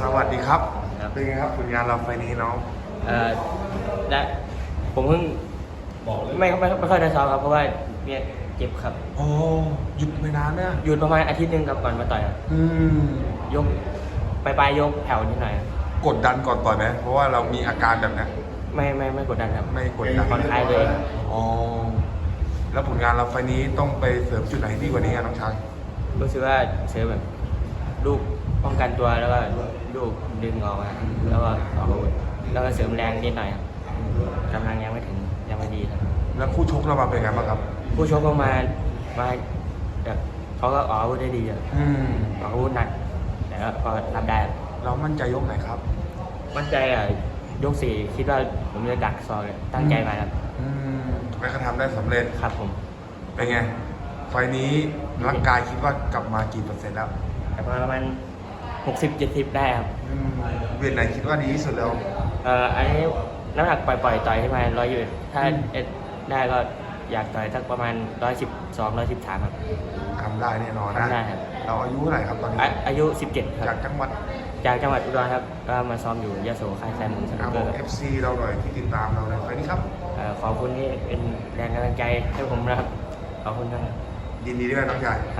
สวัสดีครับ ครับ เป็นไงครับผลงานเราไฟล์นี้น้องเอ่อและผมเพิ่งไม่ไม่ไม่ค่อยได้ซ้อมครับ เพราะว่าเนี่ยเจ็บครับ โอ้หยุดไปนานเนี่ยหยุดประมาณอาทิตย์หนึงครับก่อนมาต่อยครับอืมยกไปปลายยกแผ่วนิดหน่อยครับกดดันก่อนต่อยไหมเพราะว่าเรามีอาการแบบเนี้ยไม่ไม่ไม่กดดันครับไม่กดดันผ่อนคลายเลยอ๋อแล้วผลงานเราไฟล์นี้ต้องไปเสริมจุดไหนดีกว่านี้อะน้องชายรู้สึกว่าเสือแบบ ลูกป้องกันตัวแล้วก็ลูกดึงออกมาแล้วก็ออกอาวุธแล้วก็เสริมแรงนิดหน่อยครับกำลังยังไม่ถึงยังไม่ดีครับแล้วคู่ชกเรามาเป็นไงบ้างครับ ผู้ชกก็มามาแบบเขาก็ออกอาวุธได้ดีครับอืมออกอาวุธหนักแต่ก็พอรับได้ครับเรามั่นใจยกไหนครับ มั่นใจอะยกสี่คิดว่าผมจะดักซอยตั้งใจมาครับอืมแล้วก็ทำได้สำเร็จครับผม เป็นไงไฟล์นี้ร่างกายคิดว่ากลับมากี่เปอร์เซ็นต์แล้ว แต่ประมาณหกสิบเจ็ดสิบได้ครับอืมเวทไหนคิดว่าดีที่สุดแล้ว เอ่ออันนี้น้ำหนักปล่อยๆต่อยขึ้นมาร้อยอยู่ถ้าอืม เอ็ดได้ก็อยากต่อยสักประมาณร้อยสิบสองร้อยสิบสามครับ ทำได้แน่นอนนะ ทำได้ครับ เราอายุเท่าไหร่ครับตอนนี้อะอายุสิบเจ็ดคจารักบจังหวัดจากจังหวัดอุดรครับก็มาซ้อมอยู่ยโสค่ายแซมมงสนุอากบเกออก ร์ครับ FC เราหน่อยที่ติดตามเราในไฟล์นี้ครับ เอ่อขอบคุณที่เป็นแรงกำลังใจให้ผมนะครับ ขอบคุณครับ ยินดีด้วยน้องชาย ครับ